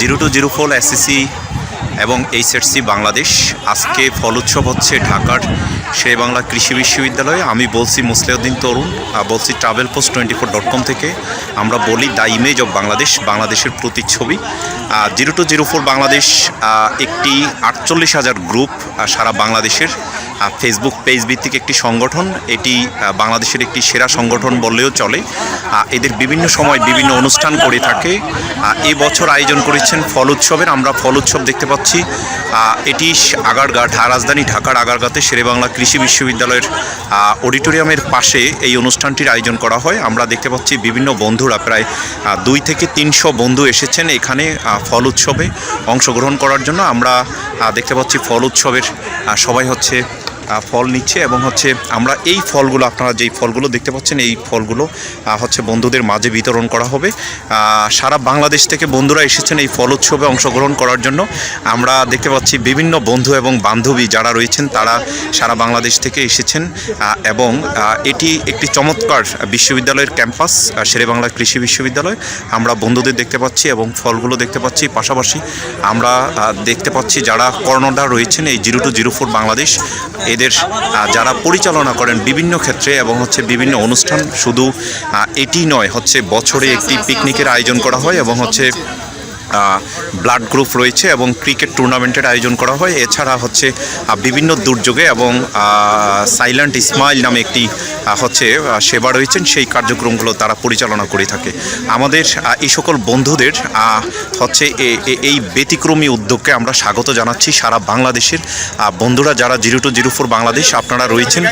Zero two zero four SSC এবং HSC Bangladesh. আজকে ফল উৎসব হচ্ছে ঢাকার শেরে বাংলা কৃষি বিশ্ববিদ্যালয়ে। আমি বলছি মুসলিউদ্দিন তরুণ বলছি travel post twenty four dot com থেকে। আমরা বলি দ্য ইমেজ অব বাংলাদেশ, বাংলাদেশের প্রতিচ্ছবি। Zero two zero four Bangladesh একটি আটচল্লিশ হাজার গ্রুপ সারা বাংলাদেশের। ফেসবুক পেজ ভিত্তিক একটি সংগঠন, এটি বাংলাদেশের একটি সেরা সংগঠন বললেও চলে। এদের বিভিন্ন সময় বিভিন্ন অনুষ্ঠান করে থাকে। এই বছর আয়োজন করেছেন ফল উৎসবের আমরা ফল উৎসব দেখতে পাচ্ছি। এটি আগারগা রাজধানী ঢাকার আগারগাতে শেরেবাংলা কৃষি বিশ্ববিদ্যালয়ের অডিটোরিয়ামের পাশে এই অনুষ্ঠানটির আয়োজন করা হয়। আমরা দেখতে পাচ্ছি বিভিন্ন বন্ধুরা, প্রায় দুই থেকে তিনশো বন্ধু এসেছেন এখানে ফল উৎসবে অংশগ্রহণ করার জন্য। আমরা দেখতে পাচ্ছি ফল উৎসবের সবাই হচ্ছে ফল নিচ্ছে এবং হচ্ছে আমরা এই ফলগুলো, আপনারা যেই ফলগুলো দেখতে পাচ্ছেন, এই ফলগুলো হচ্ছে বন্ধুদের মাঝে বিতরণ করা হবে। সারা বাংলাদেশ থেকে বন্ধুরা এসেছেন এই ফল উৎসবে অংশগ্রহণ করার জন্য। আমরা দেখতে পাচ্ছি বিভিন্ন বন্ধু এবং বান্ধবী যারা রয়েছেন, তারা সারা বাংলাদেশ থেকে এসেছেন এবং এটি একটি চমৎকার বিশ্ববিদ্যালয়ের ক্যাম্পাস শেরে বাংলা কৃষি বিশ্ববিদ্যালয়। আমরা বন্ধুদের দেখতে পাচ্ছি এবং ফলগুলো দেখতে পাচ্ছি। পাশাপাশি আমরা দেখতে পাচ্ছি যারা কর্ণধার রয়েছেন, এই zero two zero four Bangladesh এদের যারা পরিচালনা করেন বিভিন্ন ক্ষেত্রে এবং হচ্ছে বিভিন্ন অনুষ্ঠান, শুধু এটি নয়, হচ্ছে বছরে একটি পিকনিকের আয়োজন করা হয় এবং হচ্ছে ব্লাড গ্রুপ রয়েছে এবং ক্রিকেট টুর্নামেন্টের আয়োজন করা হয়। এছাড়া হচ্ছে বিভিন্ন দুর্যোগে এবং সাইলেন্ট ইসমাইল নামে একটি হচ্ছে সেবা রয়েছেন। সেই কার্যক্রমগুলো তারা পরিচালনা করে থাকে। আমাদের এই সকল বন্ধুদের হচ্ছে এই ব্যতিক্রমী উদ্যোগকে আমরা স্বাগত জানাচ্ছি সারা বাংলাদেশের। বন্ধুরা যারা zero two zero four Bangladesh আপনারা রয়েছেন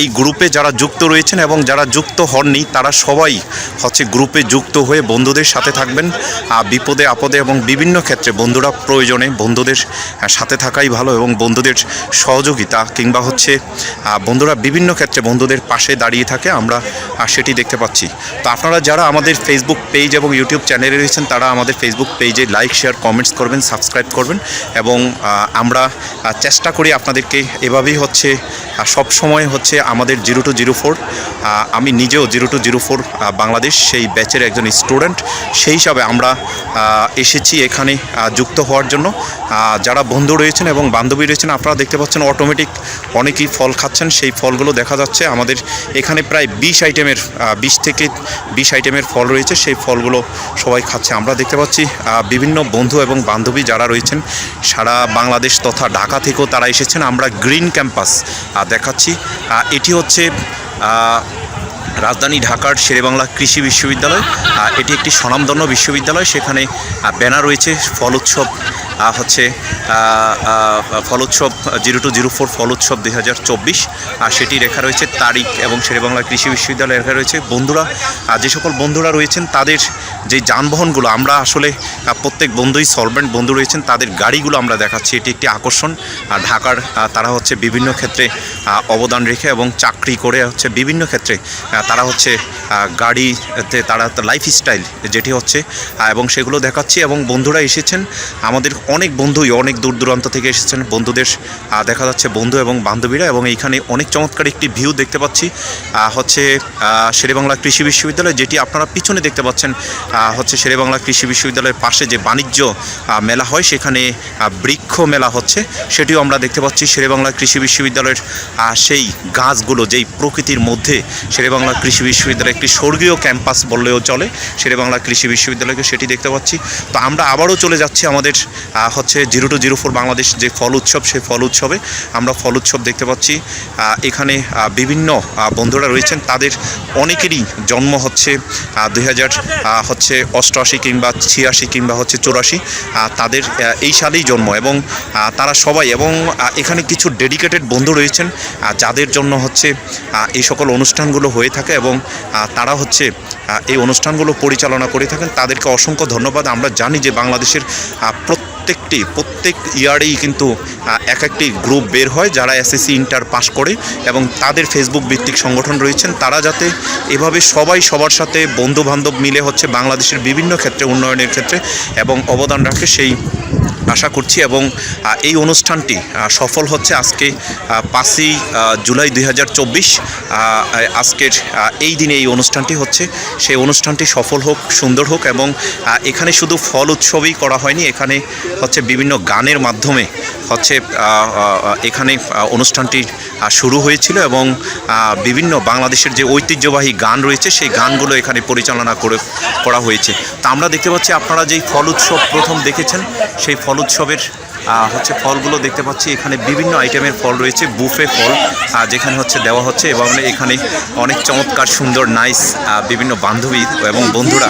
এই গ্রুপে যারা যুক্ত রয়েছেন এবং যারা যুক্ত হননি, তারা সবাই হচ্ছে গ্রুপে যুক্ত হয়ে বন্ধুদের সাথে থাকবেন। বিপদে, আপদে এবং বিভিন্ন ক্ষেত্রে বন্ধুরা প্রয়োজনে বন্ধুদের সাথে থাকাই ভালো এবং বন্ধুদের সহযোগিতা কিংবা হচ্ছে বন্ধুরা বিভিন্ন ক্ষেত্রে বন্ধুদের পাশে দাঁড়িয়ে থাকে, আমরা সেটি দেখতে পাচ্ছি। তো আপনারা যারা আমাদের ফেসবুক পেজ এবং ইউটিউব চ্যানেলে রয়েছেন, তারা আমাদের ফেসবুক পেজে লাইক শেয়ার কমেন্টস করবেন সাবস্ক্রাইব করবেন এবং আমরা চেষ্টা করি আপনাদেরকে এভাবেই হচ্ছে সব সময় হচ্ছে আমাদের জিরো টু জিরো ফোর আমি নিজেও zero two zero four Bangladesh সেই ব্যাচের একজন স্টুডেন্ট সেই হিসাবে আমরা এসেছি এখানে যুক্ত হওয়ার জন্য। যারা বন্ধু রয়েছেন এবং বান্ধবী রয়েছেন, আপনারা দেখতে পাচ্ছেন অটোমেটিক অনেকেই ফল খাচ্ছেন। সেই ফলগুলো দেখা যাচ্ছে। আমাদের এখানে প্রায় বিশ আইটেমের বিশ থেকে বিশ আইটেমের ফল রয়েছে। সেই ফলগুলো সবাই খাচ্ছে। আমরা দেখতে পাচ্ছি বিভিন্ন বন্ধু এবং বান্ধবী যারা রয়েছেন, সারা বাংলাদেশ তথা ঢাকা থেকেও তারা এসেছেন। আমরা গ্রিন ক্যাম্পাস দেখাচ্ছি। এটি হচ্ছে রাজধানী ঢাকার শেরেবাংলা কৃষি বিশ্ববিদ্যালয় এটি একটি স্বনামধন্য বিশ্ববিদ্যালয়। সেখানে ব্যানার রয়েছে ফল উৎসব হচ্ছে আহ, আহ, ফল উৎসব জিরো টু জিরো ফোর ফল উৎসব দুই হাজার চব্বিশ। আর সেটি রেখা রয়েছে তারিখ এবং শেরেবাংলা কৃষি বিশ্ববিদ্যালয় রেখা রয়েছে বন্ধুরা। যে সকল বন্ধুরা রয়েছেন তাদের যে যানবাহনগুলো আমরা আসলে প্রত্যেক বন্ধুই সলভেন্ট বন্ধু রয়েছেন, তাদের গাড়িগুলো আমরা দেখাচ্ছি। এটি একটি আকর্ষণ। আর ঢাকার তারা হচ্ছে বিভিন্ন ক্ষেত্রে অবদান রেখে এবং চাকরি করে হচ্ছে বিভিন্ন ক্ষেত্রে তারা হচ্ছে গাড়িতে তারা লাইফস্টাইল যেটি হচ্ছে এবং সেগুলো দেখাচ্ছি এবং বন্ধুরা এসেছেন। আমাদের অনেক বন্ধুই অনেক দূর দূরান্ত থেকে এসেছেন। বন্ধুদের দেখা যাচ্ছে বন্ধু এবং বান্ধবীরা এবং এইখানে অনেক চমৎকার একটি ভিউ দেখতে পাচ্ছি হচ্ছে শেরেবাংলা কৃষি বিশ্ববিদ্যালয়, যেটি আপনারা পিছনে দেখতে পাচ্ছেন হচ্ছে শেরেবাংলা কৃষি বিশ্ববিদ্যালয়ের পাশে যে বাণিজ্য মেলা হয়, সেখানে বৃক্ষ মেলা হচ্ছে। সেটিও আমরা দেখতে পাচ্ছি শেরেবাংলা কৃষি বিশ্ববিদ্যালয়ের সেই গাছগুলো, যেই প্রকৃতির মধ্যে শেরেবাংলা কৃষি বিশ্ববিদ্যালয় একটি স্বর্গীয় ক্যাম্পাস বললেও চলে, শেরেবাংলা কৃষি বিশ্ববিদ্যালয়কে সেটি দেখতে পাচ্ছি। তো আমরা আবারও চলে যাচ্ছি আমাদের হচ্ছে zero two zero four Bangladesh যে ফল উৎসব, সেই ফল উৎসবে আমরা ফল উৎসব দেখতে পাচ্ছি। এখানে বিভিন্ন বন্ধুরা রয়েছেন, তাদের অনেকেরই জন্ম হচ্ছে দুই হাজার হচ্ছে অষ্টআশি কিংবা ছিয়াশি কিংবা হচ্ছে চৌরাশি তাদের এই সালেই জন্ম এবং তারা সবাই এবং এখানে কিছু ডেডিকেটেড বন্ধু রয়েছেন যাদের জন্য হচ্ছে এই সকল অনুষ্ঠানগুলো হয়ে থাকে এবং তারা হচ্ছে এই অনুষ্ঠানগুলো পরিচালনা করে থাকেন। তাদেরকে অসংখ্য ধন্যবাদ। আমরা জানি যে বাংলাদেশের প্রত্যেকটি, প্রত্যেক ইয়ারেই কিন্তু এক একটি গ্রুপ বের হয় যারা এসএসসি, ইন্টার পাশ করে এবং তাদের ফেসবুক ভিত্তিক সংগঠন রয়েছেন। তারা যাতে এভাবে সবাই সবার সাথে বন্ধু বান্ধব মিলে হচ্ছে বাংলাদেশের বিভিন্ন ক্ষেত্রে, উন্নয়নের ক্ষেত্রে এবং অবদান রাখে সেই আশা করছি এবং এই অনুষ্ঠানটি সফল হচ্ছে আজকে পাঁচই জুলাই দুই হাজার চব্বিশ। আজকের এই দিনে এই অনুষ্ঠানটি হচ্ছে। সেই অনুষ্ঠানটি সফল হোক, সুন্দর হোক এবং এখানে শুধু ফল উৎসবই করা হয়নি, এখানে হচ্ছে বিভিন্ন গানের মাধ্যমে হচ্ছে এখানে অনুষ্ঠানটি শুরু হয়েছিল এবং বিভিন্ন বাংলাদেশের যে ঐতিহ্যবাহী গান রয়েছে, সেই গানগুলো এখানে পরিচালনা করে, করা হয়েছে। তা আমরা দেখতে পাচ্ছি আপনারা যেই ফল উৎসব প্রথম দেখেছেন, সেই ফল উৎসবের হচ্ছে ফলগুলো দেখতে পাচ্ছি। এখানে বিভিন্ন আইটেমের ফল রয়েছে, বুফে ফল যেখানে হচ্ছে দেওয়া হচ্ছে এবং এখানে অনেক চমৎকার, সুন্দর নাইস বিভিন্ন বান্ধবী এবং বন্ধুরা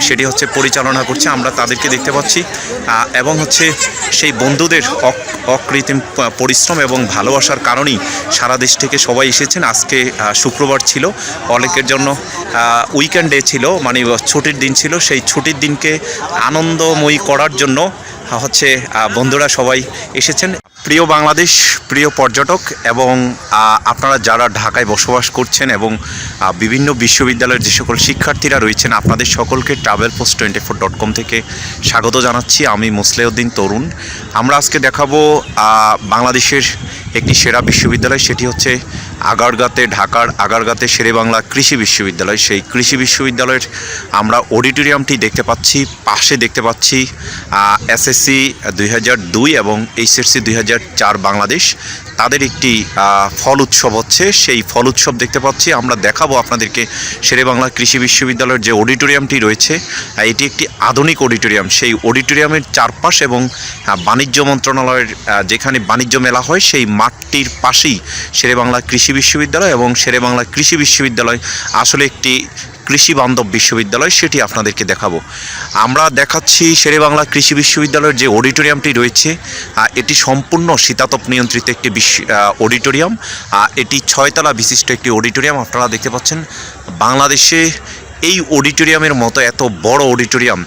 সেটি হচ্ছে পরিচালনা করছে। আমরা তাদেরকে দেখতে পাচ্ছি এবং হচ্ছে সেই বন্ধুদের অক- অকৃত্রিম পরিশ্রম এবং ভালোবাসার কারণেই সারা দেশ থেকে সবাই এসেছেন। আজকে শুক্রবার ছিল, অনেকের জন্য উইকেন্ড ছিল মানে ছুটির দিন ছিল। সেই ছুটির দিনকে আনন্দময়ী করার জন্য হচ্ছে বন্ধুরা সবাই এসেছেন। প্রিয় বাংলাদেশ, প্রিয় পর্যটক এবং আপনারা যারা ঢাকায় বসবাস করছেন এবং বিভিন্ন বিশ্ববিদ্যালয়ের যে সকল শিক্ষার্থীরা রয়েছেন, আপনাদের সকলকে travel post twenty four dot com থেকে স্বাগত জানাচ্ছি। আমি মুসলেউদ্দিন তরুণ। আমরা আজকে দেখাবো বাংলাদেশের একটি সেরা বিশ্ববিদ্যালয়, সেটি হচ্ছে আগারগাতে, ঢাকার আগারগাতে শেরেবাংলা কৃষি বিশ্ববিদ্যালয়, সেই কৃষি বিশ্ববিদ্যালয়ের আমরা অডিটোরিয়ামটি দেখতে পাচ্ছি, পাশে দেখতে পাচ্ছি এসএসসি দুই হাজার দুই এবং এইচএসসি দুই হাজার চার বাংলাদেশ। তাদের একটি ফল উৎসব হচ্ছে। সেই ফল উৎসব দেখতে পাচ্ছি। আমরা দেখাবো আপনাদেরকে শেরেবাংলা কৃষি বিশ্ববিদ্যালয়ের যে অডিটোরিয়ামটি রয়েছে এটি একটি আধুনিক অডিটোরিয়াম। সেই অডিটোরিয়ামের চারপাশ এবং বাণিজ্য মন্ত্রণালয়ের যেখানে বাণিজ্য মেলা হয়, সেই মাঠটির পাশেই শেরেবাংলা কৃষি বিশ্ববিদ্যালয় এবং শেরেবাংলা কৃষি বিশ্ববিদ্যালয় আসলে একটি কৃষি বান্ধব বিশ্ববিদ্যালয়, সেটি আপনাদেরকে দেখাবো। আমরা দেখাচ্ছি শেরেবাংলা কৃষি বিশ্ববিদ্যালয়ের যে অডিটোরিয়ামটি রয়েছে এটি সম্পূর্ণ শীতাতপ নিয়ন্ত্রিত একটি বিশ্ব অডিটোরিয়াম। এটি ছয়তলা বিশিষ্ট একটি অডিটোরিয়াম, আপনারা দেখতে পাচ্ছেন। বাংলাদেশে এই অডিটোরিয়ামের মতো এত বড় অডিটোরিয়াম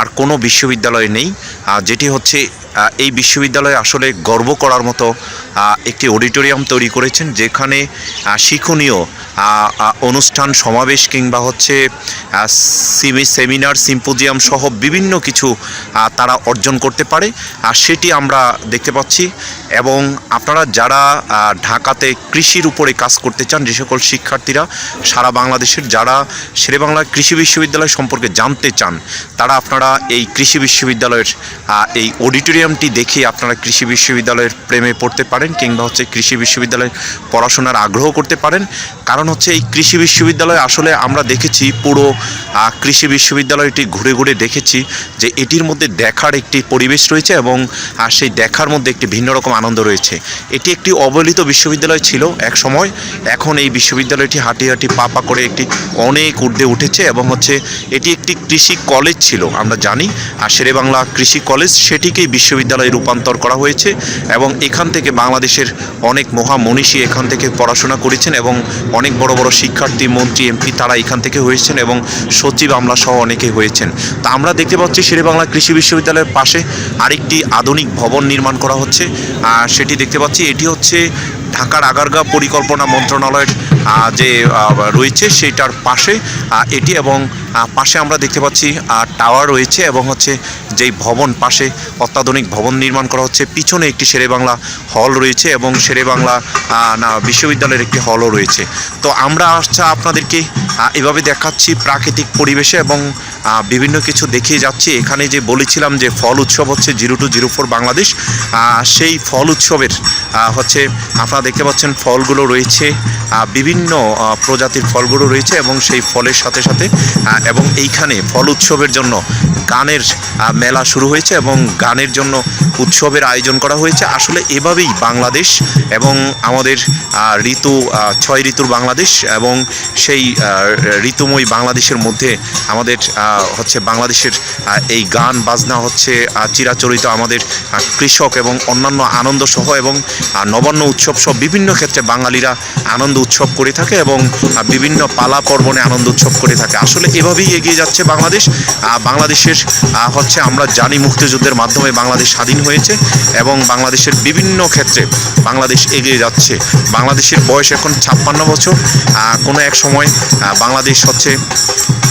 আর কোনো বিশ্ববিদ্যালয়ে নেই। যেটি হচ্ছে এই বিশ্ববিদ্যালয়ে আসলে গর্ব করার মতো একটি অডিটোরিয়াম তৈরি করেছেন, যেখানে শিক্ষণীয় অনুষ্ঠান, সমাবেশ কিংবা হচ্ছে সিমি, সেমিনার, সিম্পোজিয়াম সহ বিভিন্ন কিছু তারা অর্জন করতে পারে। আর সেটি আমরা দেখতে পাচ্ছি। এবং আপনারা যারা ঢাকাতে কৃষির উপরে কাজ করতে চান, যে সকল শিক্ষার্থীরা, সারা বাংলাদেশের যারা শেরেবাংলা কৃষি বিশ্ববিদ্যালয় সম্পর্কে জানতে চান, তারা আপনারা এই কৃষি বিশ্ববিদ্যালয়ের এই অডিটোরিয়ামটি দেখে আপনারা কৃষি বিশ্ববিদ্যালয়ের প্রেমে পড়তে পারেন, কিংবা হচ্ছে কৃষি বিশ্ববিদ্যালয়ে পড়াশোনার আগ্রহ করতে পারেন। কারণ হচ্ছে এই কৃষি বিশ্ববিদ্যালয়। আসলে আমরা দেখেছি পুরো কৃষি বিশ্ববিদ্যালয়টি ঘুরে ঘুরে দেখেছি যে এটির মধ্যে দেখার একটি পরিবেশ রয়েছে এবং সেই দেখার মধ্যে একটি ভিন্ন রকম আনন্দ রয়েছে। এটি একটি অবহেলিত বিশ্ববিদ্যালয় ছিল এক সময়। এখন এই বিশ্ববিদ্যালয়টি হাঁটি হাঁটি পা পা করে একটি অনেক ঊর্ধ্বে উঠেছে এবং হচ্ছে এটি একটি কৃষি কলেজ ছিল, আমরা জানি। আর শেরে বাংলা কৃষি কলেজ সেটিকেই বিশ্ববিদ্যালয়ে রূপান্তর করা হয়েছে এবং এখান থেকে বাংলাদেশের অনেক মহামনীষী এখান থেকে পড়াশোনা করেছেন এবং অনেক বড় বড় শিক্ষার্থী, মন্ত্রী, এমপি তারা এখান থেকে হয়েছেন এবং সচিব আমলা সহ অনেকে হয়েছেন। তা আমরা দেখতে পাচ্ছি শেরে বাংলা কৃষি বিশ্ববিদ্যালয়ের পাশে আরেকটি আধুনিক ভবন নির্মাণ করা হচ্ছে। আর সেটি দেখতে পাচ্ছি, এটি হচ্ছে ঢাকার আগারগা পরিকল্পনা মন্ত্রণালয়ের যে রয়েছে সেটার পাশে এটি এবং পাশে আমরা দেখতে পাচ্ছি টাওয়ার রয়েছে এবং হচ্ছে যেই ভবন পাশে অত্যাধুনিক ভবন নির্মাণ করা হচ্ছে, পিছনে একটি শেরে বাংলা হল রয়েছে এবং শেরে বাংলা না, বিশ্ববিদ্যালয়ের একটি হলও রয়েছে। তো আমরা আচ্ছা আপনাদেরকে এভাবে দেখাচ্ছি প্রাকৃতিক পরিবেশে এবং বিভিন্ন কিছু দেখিয়ে যাচ্ছি। এখানে যে বলেছিলাম যে ফল উৎসব হচ্ছে zero two zero four Bangladesh সেই ফল উৎসবের হচ্ছে আপনারা দেখতে পাচ্ছেন ফলগুলো রয়েছে বিভিন্ন প্রজাতির ফলগুলো রয়েছে এবং সেই ফলের সাথে সাথে এবং এইখানে ফল উৎসবের জন্য গানের মেলা শুরু হয়েছে এবং গানের জন্য উৎসবের আয়োজন করা হয়েছে। আসলে এভাবেই বাংলাদেশ এবং আমাদের ঋতু ছয় ঋতুর বাংলাদেশ এবং সেই ঋতুময় বাংলাদেশের মধ্যে আমাদের হচ্ছে বাংলাদেশের এই গান, বাজনা হচ্ছে চিরাচরিত আমাদের কৃষক এবং অন্যান্য আনন্দ সহ এবং নবান্ন উৎসব সহ সহ বিভিন্ন ক্ষেত্রে বাঙালিরা আনন্দ উৎসব করে থাকে এবং বিভিন্ন পালা পর্বণে আনন্দ উৎসব করে থাকে। আসলে এভাবেই এগিয়ে যাচ্ছে বাংলাদেশ। বাংলাদেশের হচ্ছে আমরা জানি মুক্তিযুদ্ধের মাধ্যমে বাংলাদেশ স্বাধীন হয়েছে এবং বাংলাদেশের বিভিন্ন ক্ষেত্রে বাংলাদেশ এগিয়ে যাচ্ছে। বাংলাদেশের বয়স এখন ছাপ্পান্ন বছর। কোনো এক সময় বাংলাদেশ হচ্ছে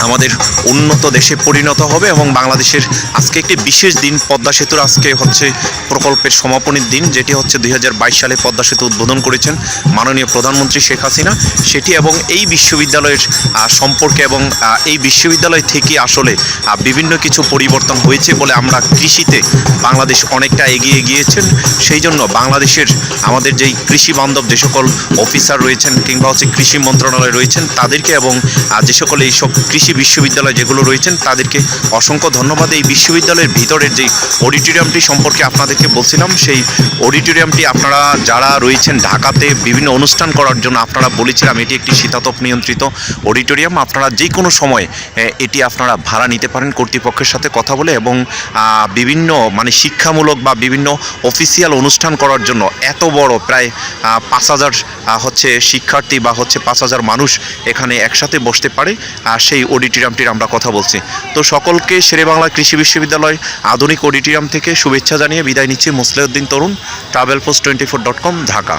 আমাদের উন্নত দেশে পরিণত হবে এবং বাংলাদেশের আজকে একটি বিশেষ দিন, পদ্মা সেতুর আজকে হচ্ছে প্রকল্পের সমাপনীর দিন, যেটি হচ্ছে দুই হাজার বাইশ সালে পদ্মা সেতু উদ্বোধন করেছেন মাননীয় প্রধানমন্ত্রী শেখ হাসিনা। সেটি এবং এই বিশ্ববিদ্যালয়ের সম্পর্কে এবং এই বিশ্ববিদ্যালয় থেকে আসলে বিভিন্ন কিছু পরিবর্তন হয়েছে বলে আমরা কৃষিতে বাংলাদেশ অনেকটা এগিয়ে গিয়েছেন। সেই জন্য বাংলাদেশের আমাদের যেই কৃষি বান্ধব যে সকল অফিসার রয়েছেন কিংবা হচ্ছে কৃষি মন্ত্রণালয় রয়েছেন, তাদেরকে এবং যে সকল এইসব কৃষি বিশ্ববিদ্যালয় যেগুলো রয়েছেন, তাদেরকে অসংখ্য ধন্যবাদ। এই বিশ্ববিদ্যালয়ের ভিতরের যেই অডিটোরিয়ামটি সম্পর্কে আপনাদেরকে বলছিলাম, সেই অডিটোরিয়ামটি আপনারা যারা রয়েছেন ঢাকাতে বিভিন্ন অনুষ্ঠান করার জন্য আপনারা বলেছিলাম, এটি একটি শীতাতপ নিয়ন্ত্রিত অডিটোরিয়াম। আপনারা যে কোনো সময় এটি আপনারা ভাড়া নিতে পারেন কর্তৃপক্ষের সাথে কথা বলে এবং বিভিন্ন মানে শিক্ষামূলক বা বিভিন্ন অফিসিয়াল অনুষ্ঠান করার জন্য এত বড় প্রায় পাঁচ হাজার হচ্ছে শিক্ষার্থী বা হচ্ছে পাঁচ হাজার মানুষ এখানে একসাথে বসতে পারে। সেই অডিটোরিয়ামটির আমরা কথা বলছি। তো সকলকে শেরে শেরেবাংলা কৃষি বিশ্ববিদ্যালয় আধুনিক অডিটোরিয়াম থেকে শুভেচ্ছা জানিয়ে বিদায় নিচ্ছি। Musliuddin Tarun travel post twenty four dot com Dhaka.